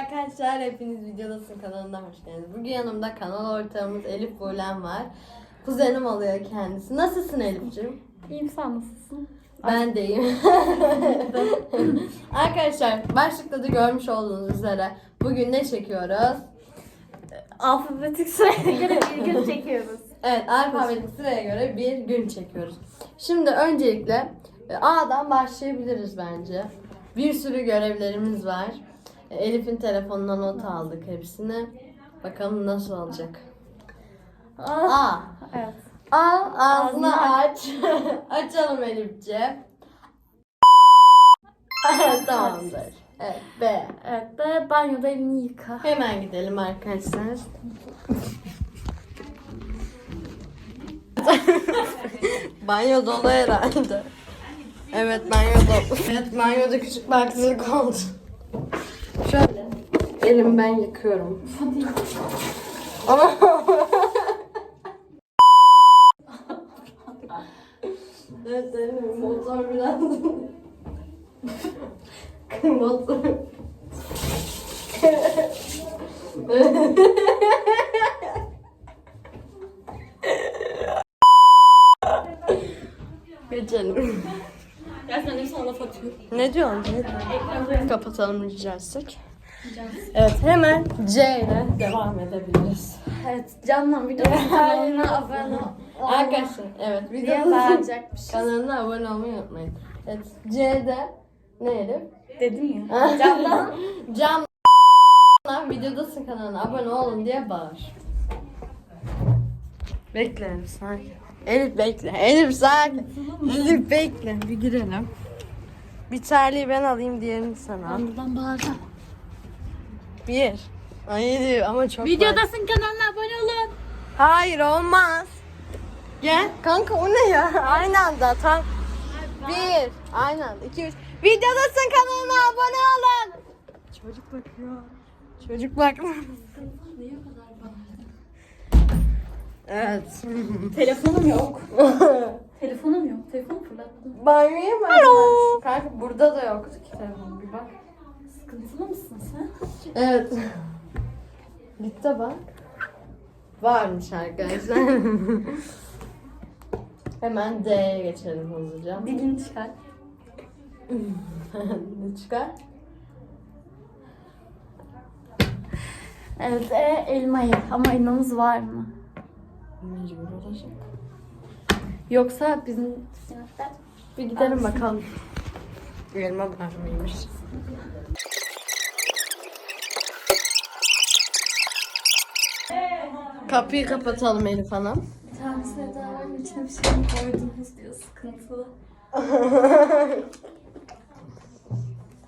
arkadaşlar, hepiniz videodasın kanalına hoş geldiniz. Bugün yanımda kanal ortağımız Elif Buğlem var. Kuzenim oluyor kendisi. Nasılsın Elif'ciğim? İyiyim sen nasılsın? Ben deyim. arkadaşlar, başlıkta da görmüş olduğunuz üzere bugün ne çekiyoruz? Alfabetik sıraya göre bir gün çekiyoruz. Evet, alfabetik sıraya göre bir gün çekiyoruz. Şimdi öncelikle e, A'dan başlayabiliriz bence. Bir sürü görevlerimiz var. Elif'in telefonuna not aldık hepsini. Bakalım nasıl olacak. Aa, A. evet. A ağzını Ağzını aç. Açalım Elif'ciğim. Tamamdır. Evet B. Evet de banyoda elini yıka. Hemen gidelim arkadaşlar. banyo dolu herhalde. Evet banyo dolu. Evet banyoda küçük bir aksilik oldu. Şöyle. Elim ben yıkıyorum. Evet elim motor biraz motor Geçelim. Ya sen de sana laf atıyor. Ne diyorsun? Ne diyorsun? Kapatalım rica etsek. Evet hemen C ile devam edebiliriz. Evet canım videonun kanalına abone ol. Arkadaşlar evet videomuzun kanalına abone olmayı unutmayın. Evet C'de ne Elif? Dedim ya. Candan. Cam videodasın kanalına abone olun diye bağır. Bekle Elif sakin. Elif bekle. Elif sakin. Elif bekle. Bir girelim. Bir terliği ben alayım diğerini sen al. Ben buradan bağıracağım. Bir. Hayır ama çok var. Videodasın kanalına abone olun. Hayır olmaz. Gel. Kanka o ne ya? Aynı anda tam. Bir. Aynı anda. İki, üç. Videodasın kanalına abone olun. Çocuk bakıyor. Çocuk bak. Evet. Telefonum yok. Telefonum yok. Telefonu fırlattım. Banyoya mı? Alo. Kanka burada da yoktu ki telefon. Bir bak. Sıkıntılı mısın sen? Evet. Git de bak. Varmış arkadaşlar. Hemen D'ye geçelim hızlıca. Dilini çıkar. ne çıkar? Evet e, elmayı. Ama elmamız var mı? Mecbur olacak. Yoksa bizim Bir gidelim bakalım. Elma var mıymış? Kapıyı kapatalım Elif Hanım. Bir tanesine daha var içine bir şey mi koydunuz diyor sıkıntılı.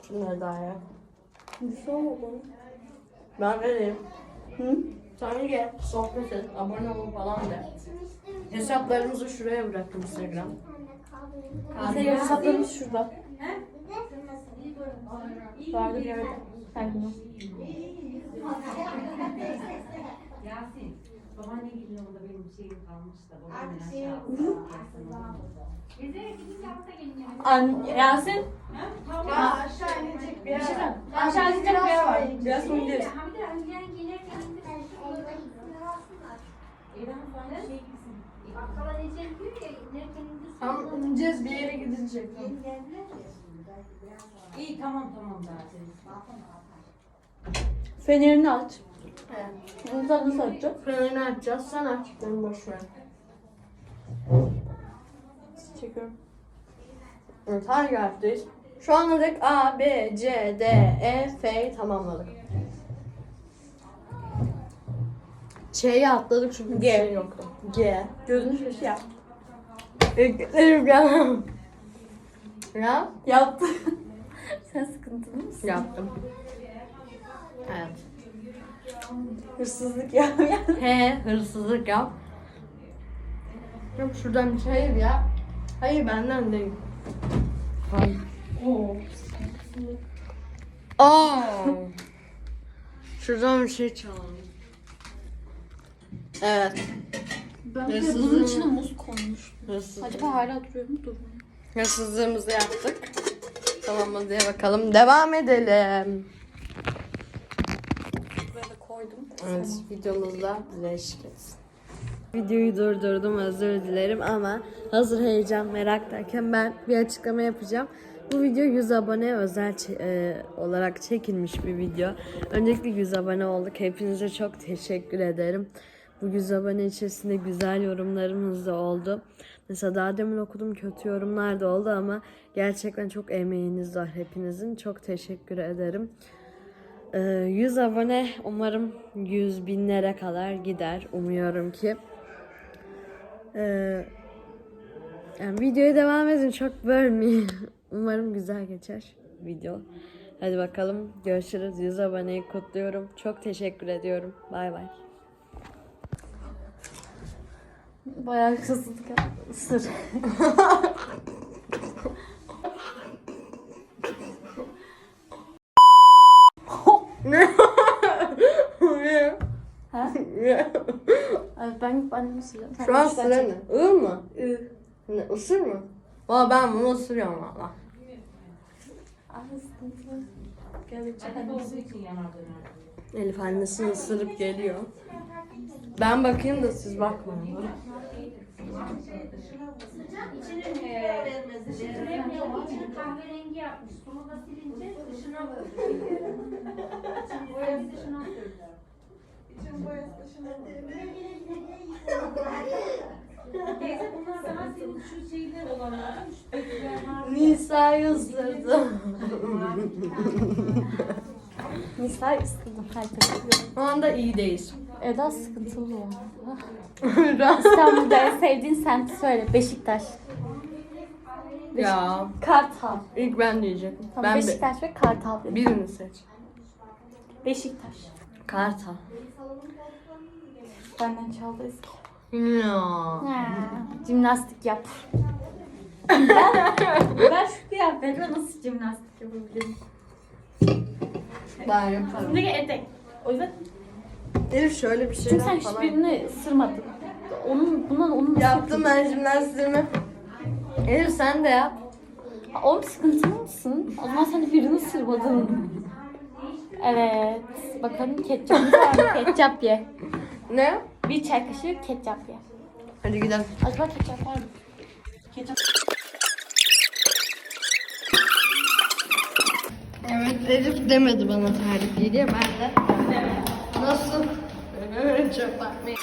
Şunları daha ya. Ne oldu? Ben vereyim. Hı? Sen gel, sohbet et, abone ol falan de. Hesaplarımızı şuraya bıraktım Instagram. Senin hesaplarımız şurada. Vardı bir yerde. Her gün. Yasin, gibi orada benim şeyim kalmış da babamın aşağı Bize gidince hafta gelin yani. An Yasin. Tamam. aşağı inecek bir yer var. Aşağı inecek bir yer var. Biraz sonra gideriz. Ha bir de hani yani gelirken İran falan şey gitsin. Bakkala diyecek diyor ya, inerken indirsin. Tam ineceğiz bir yere gidilecek. İyi tamam tamam zaten. Fenerini aç. Bunu sen nasıl açacaksın? Fenerini açacağız, sen aç. Ben boş ver. Çekiyorum. Evet, hangi harfteyiz? Şu ana dek A, B, C, D, E, F'yi tamamladık. Ç'yi atladık çünkü bir G. şey yoktu. G. Gözünü şaşı yap. Elif gel. Ya? Yaptı. sen sıkıntılı mısın? Yaptım. Evet. Hırsızlık yap. He, hırsızlık yap. Yok şuradan bir şey hayır ya. Hayır benden değil. Hayır. Oo. Aa. Şuradan bir şey çalalım. Evet. Ben bir de Hırsızlığın- bunun içine muz konmuş. Hırsız. Acaba hala duruyor mu? Durmuyor. Hırsızlığımızı yaptık. Tamam mı diye bakalım. Devam edelim. Evet, videomuzda bize eşlik etsin. Videoyu durdurdum özür dilerim ama hazır heyecan meraktayken ben bir açıklama yapacağım. Bu video 100 abone özel e, olarak çekilmiş bir video. Öncelikle 100 abone olduk. Hepinize çok teşekkür ederim. Bu 100 abone içerisinde güzel yorumlarımız da oldu. Mesela daha demin okudum kötü yorumlar da oldu ama gerçekten çok emeğiniz var hepinizin. Çok teşekkür ederim. Ee, 100 abone umarım 100 binlere kadar gider. Umuyorum ki. Ee, yani videoya devam edin çok bölmeyin. Umarım güzel geçer video. Hadi bakalım görüşürüz. 100 aboneyi kutluyorum. Çok teşekkür ediyorum. Bay bay. Bayağı kısıldık. Isır. Ay, ben. Sen Şu an sıra ne? Iı mı? Ih. Ne, ısır mı? Valla ben bunu ısırıyorum valla. Elif annesini ısırıp geliyor. Ben bakayım da siz bakmayın. kahverengi yapmış. Sonu da silince dışına İçin boyası sürdü. Teyze bunlar sana senin şu şeyler var. Nisa'yı ısırdım. Nisa'yı ısırdım. Herkes. Şu anda iyi değil. Eda sıkıntılı arada. İstanbul'da en sevdiğin semti söyle. Beşiktaş. ya Kartal. ilk ben diyecektim. Tamam, ben be- Beşiktaş ve Kartal dedim. birini seç. Beşiktaş. Kartal. Benden çaldı eski. Ya. Ha, Jimnastik yap. ben, ben şu kıyafetle nasıl jimnastik yapabilirim? Ben yaparım. Şimdi etek. O yüzden Elif şöyle bir çünkü şeyler sen falan. hiçbirini ısırmadın. Onun, bundan onun Yaptım ben jimnastiğimi. Elif sen de yap. Oğlum sıkıntılı mısın? O zaman sen de birini ısırmadın. Evet. Bakalım ketçapımız var mı? Ketçap ye. Ne? Bir çay kaşığı ketçap ye. Hadi gidelim. Acaba ketçap var mı? Ketçap. Evet Elif demedi bana tarif diye ben de. Nasıl? Çok bakmayın.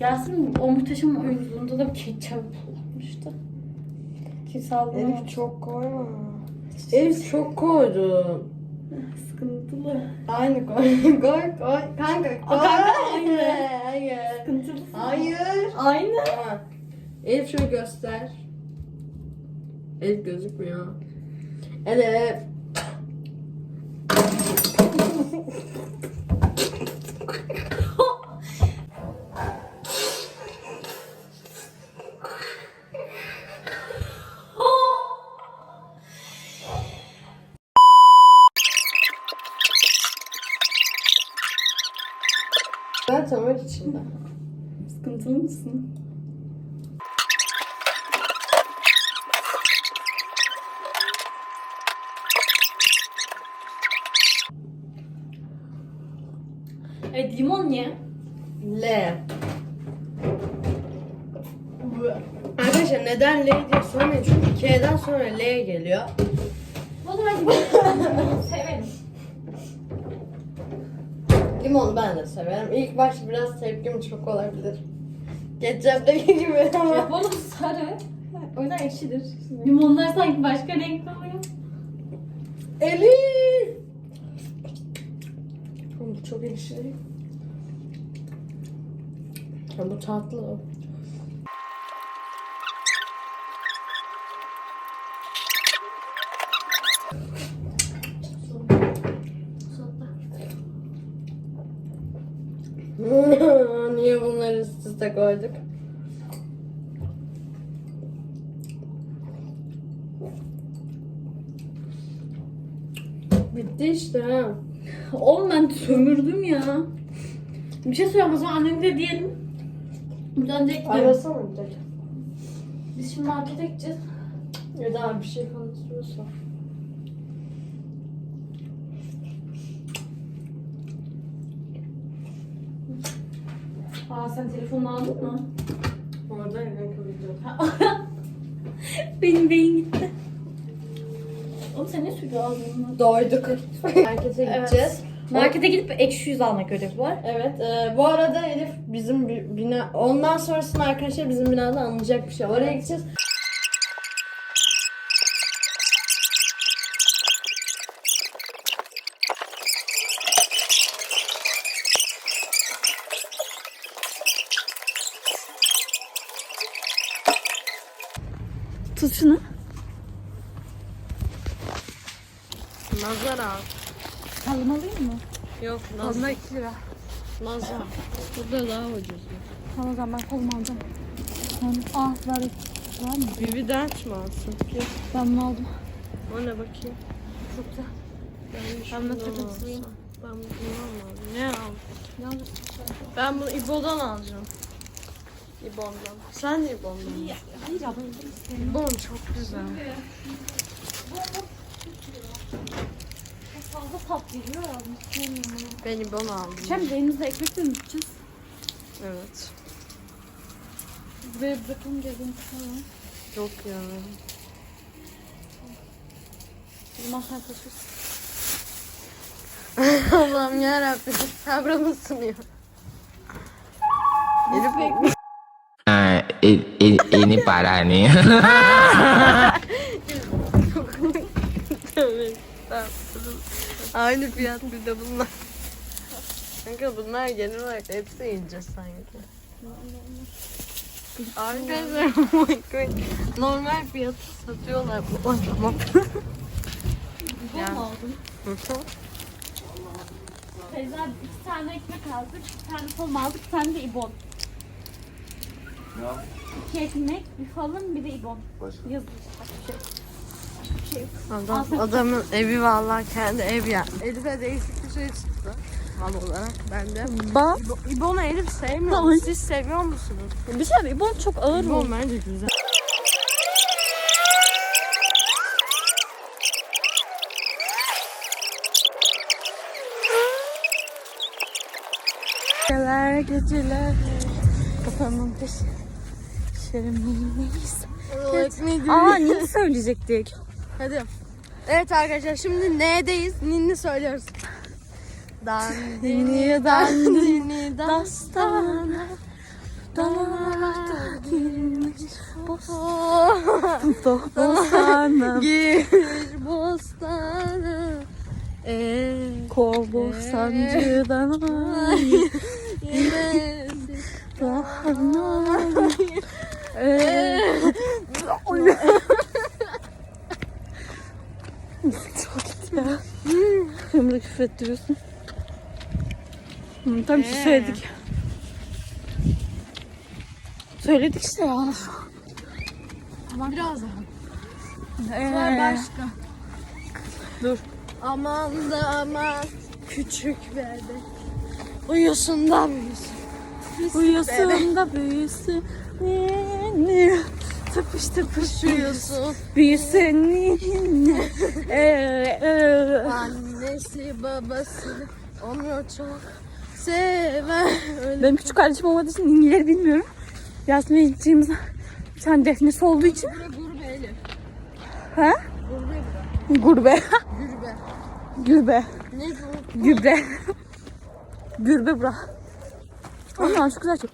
Yasin o muhteşem oyunculuğunda da bir ketçap kullanmıştı. Kimse aldı Elif çok koyma. Elif çok koydun. Sıkıntılı. Aynı koy. koy koy. Kanka koy. kanka, aynı. Hayır. Sıkıntılı. Hayır. Aynı. Tamam. Elif şunu göster. Elif gözükmüyor. Elif. Evet limon ye. L. Arkadaşlar neden L diye sormayın çünkü K'den sonra L geliyor. Zaman limon severim. Limonu ben de severim. İlk başta biraz tepkim çok olabilir. Ketçaptaki gibi ama. Limonu sarı. O yüzden ekşidir. Limonlar sanki başka renkli oluyor. Elif! Oğlum bu çok ekşi değil. Ya bu tatlı. Niye bunları üst üste koyduk? Bitti işte ha. Oğlum ben sömürdüm ya. Bir şey söyleyeyim o zaman annemi de diyelim. Buradan direkt gidelim. Arasana direkt. Biz şimdi markete gideceğiz. Ya da bir şey konuşuyorsa. Aa sen telefonunu aldın mı? Orada yemek video. Benim beyin gitti. Oğlum sen ne sürüyor ağzını? Doyduk. Markete gideceğiz. Markete gidip ekşi yüz almak görevi var. Evet. e, bu arada Elif bizim bi- bina... Ondan sonrasında arkadaşlar bizim binada anlayacak bir şey. Oraya gideceğiz. Tut şunu. Kalın alayım mı? Yok Kalına 2 lira. Nazar. Burada daha ucuz. Tamam o zaman ben kolumu alacağım. Tamam. Ah var. Var mı? Bibi dert mi alsın? Yok. Ben bunu aldım. O ne bakayım? Çok güzel. Ben, Ben de takıntılıyım. Ben bunu almadım. Ne al? Ben bunu İbo'dan alacağım. İbo'ndan. Sen de İbo'ndan. mı? Hayır abla. İbo'n çok güzel. Fazla tat geliyor ya. Sevmiyorum onu. Ben İbo'n aldım. Hem denizde ekmek de mi yiyeceğiz? Evet. Buraya bırakalım gelin falan. Yok ya. Zaman sen taşırsın. Allah'ım yarabbim. Sabrımı sınıyor. Elif Ah, i- i- ini parah nih. Tövbe estağfurullah. Aynı fiyat bir de bunlar. Kanka bunlar genel olarak hepsi ince sanki. Arkadaşlar oh my god. Normal fiyatı satıyorlar bu adama. Bu Ya. mu aldın? Teyze iki tane ekmek aldık. Bir tane tom aldık. Bir tane de ibon. İki ekmek, bir falın, bir de ibon. Yazılı. Bak Adam, adamın evi vallahi kendi ev ya. Elif'e değişik bir şey çıktı. Mal olarak ben de. Bak. İbo, İbo'nu Elif sevmiyor mu? Siz seviyor musunuz? Bir şey ibon çok ağır İbo bence güzel. Geceler geceler Kafamın peş Şerimiyiz Aa niye söyleyecektik? Hadi. Evet arkadaşlar şimdi neredeyiz? Ninni söylüyoruz. Dandini dandini dastana. Dağlarda girmiş bostana Bostana Gir bostana. Eee Kol bostancıdan Yemesi Dağına Çok kötü ya de küfür ettiriyorsun Hı, Tam Ee. söyledik. Söyledik işte ya. Biraz daha. Ee, Var başka. Dur. Aman da aman. Küçük bebek. Uyusun da büyüsün. Uyusun da büyüsün. Tıpış tıpış Uyusun büyüsün ninni. Ee, ee. Annesi babası Onu çok sever Öyle Benim küçük kardeşim olmadığı için ninnileri bilmiyorum. Yasmin'ciğimizin bir tane defnesi olduğu için. Gurbe gurbe Elif Ha? Gurbe Gurbe. gurbe Gürbe. Ne bu? Gübre. Gürbe bura. Aman çok güzel çok.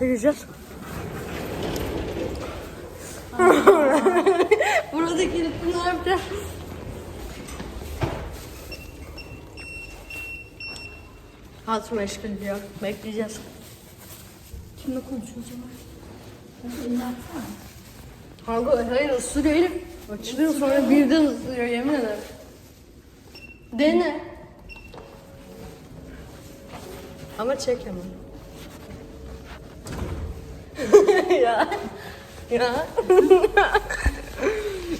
dakika. Burada gelip ne yapacağız? Hatır meşgul diyor. Bekleyeceğiz. Kimle konuşuyoruz ama? Kanka hayır ısırıyor Elif. Açılıyor sonra birden ısırıyor yemin ederim. Dene. Ama çek hemen. ya. Ya.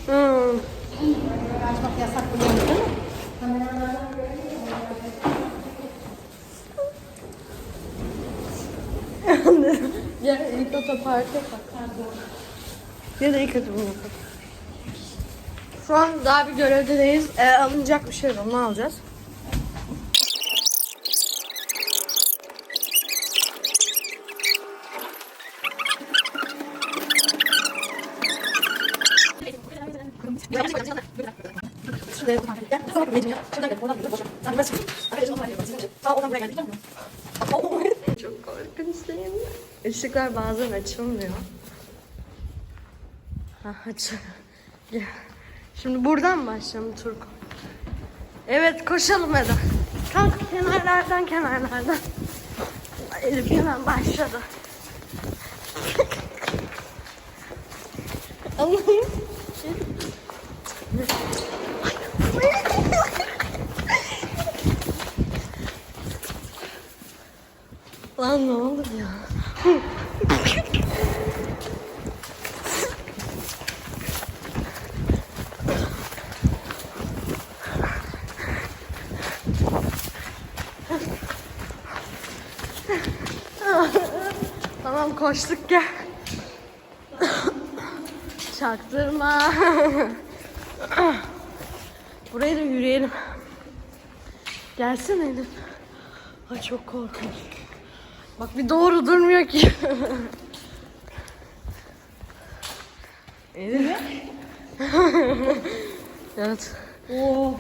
hmm. Açmak yasak biliyorsun değil mi? Gel ilk otoparka bak. Ya da ilk yapalım. Şu an daha bir görevdeyiz. Ee, alınacak bir şey var. Onu alacağız. Çok korkunç değil mi? Işıklar bazen açılmıyor. Ha aç. Şimdi buradan başlayalım Turku. Evet koşalım hadi. Kanka kenarlardan kenarlardan. Elif hemen başladı. Allah'ım. Lan ne oldu ya? Tamam koştuk gel. Çaktırma. Buraya da yürüyelim. Gelsene Elif. Ay çok korkunç. Bak bir doğru durmuyor ki. Elif. evet. Oo.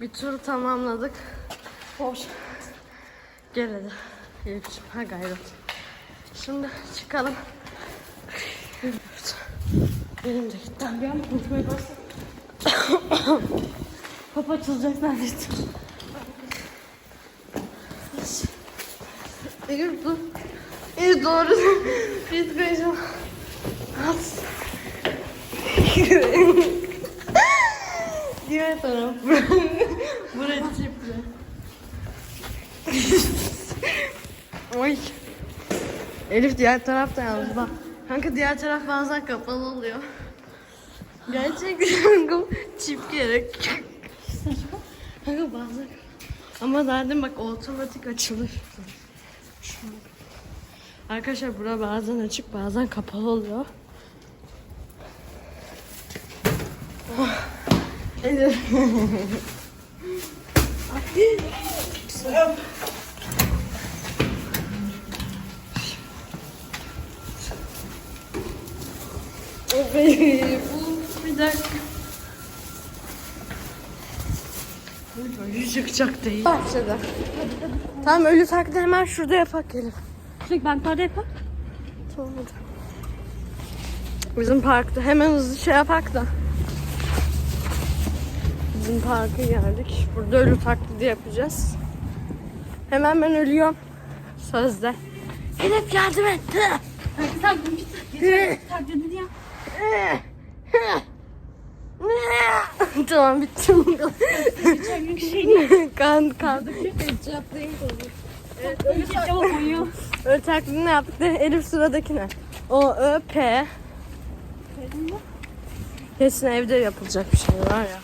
Bir tur tamamladık. Hoş. Gel hadi. Elif'ciğim ha gayret. Şimdi çıkalım. Evet. Benim de gitti. Ben konuşmaya başladım. Kapı açılacak neredeyse. Elif dur. Elif doğru. Biz koyacağım. Az. Diğer taraf. Burası çipli. Oy. Elif diğer taraf da yalnız bak. Kanka diğer taraf bazen kapalı oluyor. Gerçekten kanka çip gerek. Kanka bazen. Ama zaten bak otomatik açılır. Arkadaşlar bura bazen açık bazen kapalı oluyor. Oh. Elif. Bir dakika. Ölü çıkacak değil. Başladı. Tamam ölü taklidi hemen şurada yapak Elif. Sürekli banklarda yapar. Tamam hadi. Bizim parkta hemen hızlı şey yapak da. Bizim parka geldik. Burada ölü taklidi yapacağız. Hemen ben ölüyorum. Sözde. Elif yardım et. Sen bir taklidini yap. Tamam bitti. Geçen gün şeyini kan kan. Ketçaba koyuyor. Ölü taklidini yaptık da Elif sıradaki ne? O Ö P. Kesin evde yapılacak bir şey var ya.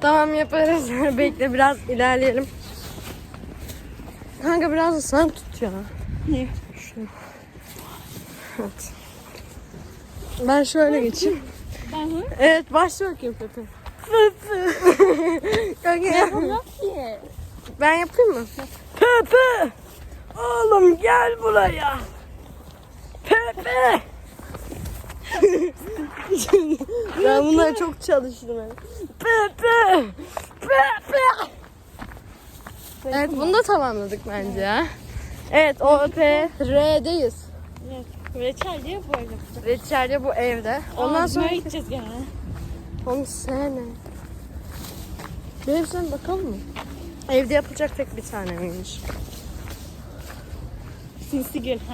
Tamam yaparız. Bekle biraz ilerleyelim. Kanka biraz da sen tut ya. Niye? Şöyle. Evet. Ben şöyle geçeyim. Ben Evet başla bakayım Pepe. Kanka ya. yapamam ki. Ben yapayım mı? Pepe! Oğlum gel buraya. Pepe! ben bunları çok çalıştım. yani. Pepe! Pepe! Evet bunu da tamamladık bence. Evet O P R'deyiz. Evet. Reçel diye böyle yapacak. Reçelya bu evde. Ondan sonra gideceğiz gene? Onu sene. Bir hepsine bakalım mı? Evde yapılacak tek bir tane miymiş? Sinsi gül.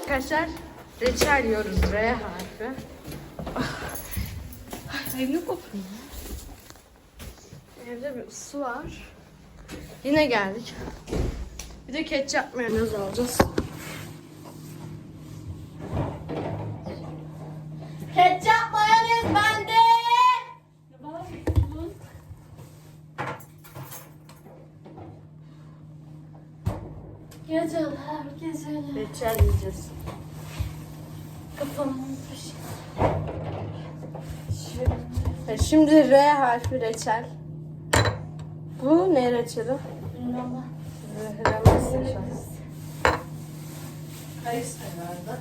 Arkadaşlar reçel yiyoruz R harfi. Evini kokuyor. Evde bir su var. Yine geldik. Bir de ketçap mayonez alacağız. Ketçap mayonez bende. Geceler geceler. Reçel yiyeceğiz. Kafam E, Şimdi R harfi reçel. Bu ne reçeli? Rehlemez Kayısı herhalde.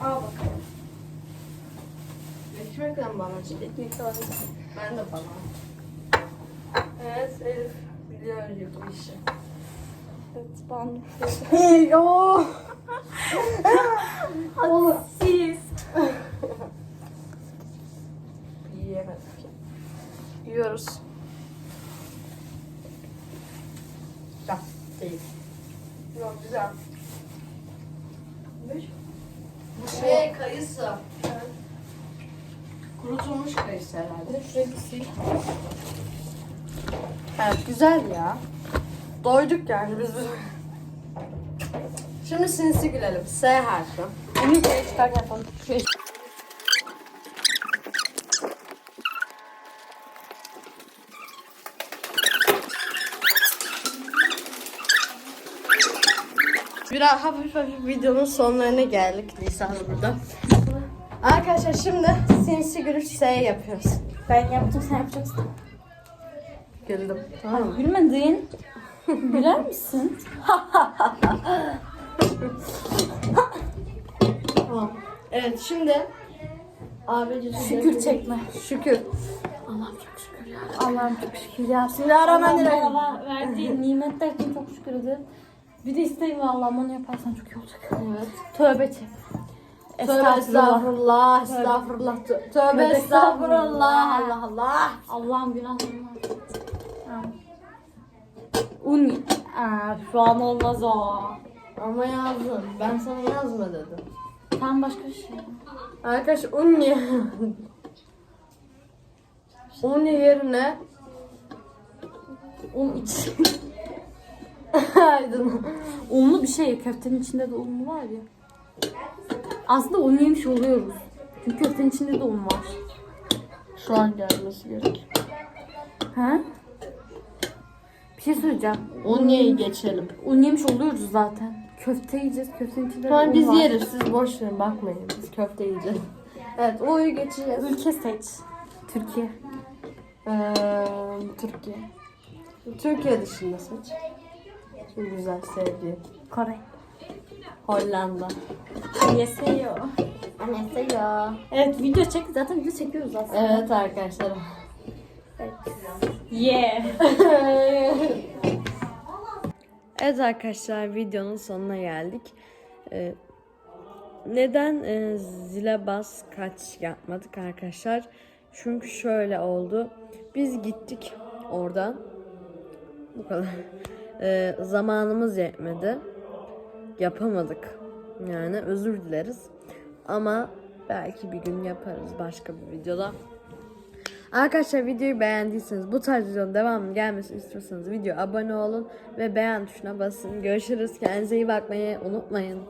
Al bakalım. Ekmekle mi banacak? Ekmekle banacak. Ben de bana. Evet Elif biliyor bu işi. Evet ben. Hey o. Oğlum. Siz. Yiyoruz. Güzel değil. Yok güzel. Bu şey kayısı. Kurutulmuş kayısı herhalde. Şuraya bir sil. Evet güzel ya. Doyduk yani biz. Şimdi sinsi gülelim. S harfi. Bunu çıkar yapalım. Biraz hafif hafif videonun sonlarına geldik Nisan burada. Arkadaşlar şimdi sinsi gülüş S yapıyoruz. Ben yaptım sen yapacaksın. Güldüm. Tamam mı? Gülmedin. Güler misin? Tamam. Evet şimdi abi Şükür çekme. Şükür. Allah'ım çok şükür ya. Allah'ım çok şükür ya. Bismillahirrahmanirrahim. Allah verdiği nimetler için çok şükür ederim. Bir de isteğim var Allah'ım onu yaparsan çok iyi olacak. Evet. Tövbe çek. Tövbe estağfurullah, estağfurullah. Tö- Tövbe estağfurullah. estağfurullah. Allah Allah. Allah'ım günahlarımı affet. Amin. Un. Aa, şu an olmaz o. Ama yazdım. Ben sana yazma dedim. Tam başka bir şey. Arkadaş un ye. un yerine Un iç. Aydın. Unlu bir şey. Köftenin içinde de un var ya. Aslında un yemiş oluyoruz. Çünkü köftenin içinde de un var. Şu an gelmesi gerek. He? Bir şey söyleyeceğim. Un yeyi geçelim. Un yemiş oluyoruz zaten. Köfte yiyeceğiz. Köftenin içinde de Sonra un biz var. yeriz. Siz boş verin bakmayın. Biz köfte yiyeceğiz. Evet U'yu geçeceğiz. Ülke seç. Türkiye. Ee, Türkiye. Türkiye dışında seç. Şimdi güzel sevdiğim. Kore. Hollanda. Yeseyo. Annesaya. Evet video çek. Zaten video çekiyoruz aslında. Evet arkadaşlar. Yeah. Evet arkadaşlar videonun sonuna geldik. Ee, neden e, zile bas kaç yapmadık arkadaşlar? Çünkü şöyle oldu. Biz gittik oradan. Bu kadar. Ee, zamanımız yetmedi. Yapamadık. Yani özür dileriz. Ama belki bir gün yaparız başka bir videoda. Arkadaşlar videoyu beğendiyseniz bu tarz videonun devamının gelmesini istiyorsanız video abone olun ve beğen tuşuna basın. Görüşürüz. Kendinize iyi bakmayı unutmayın.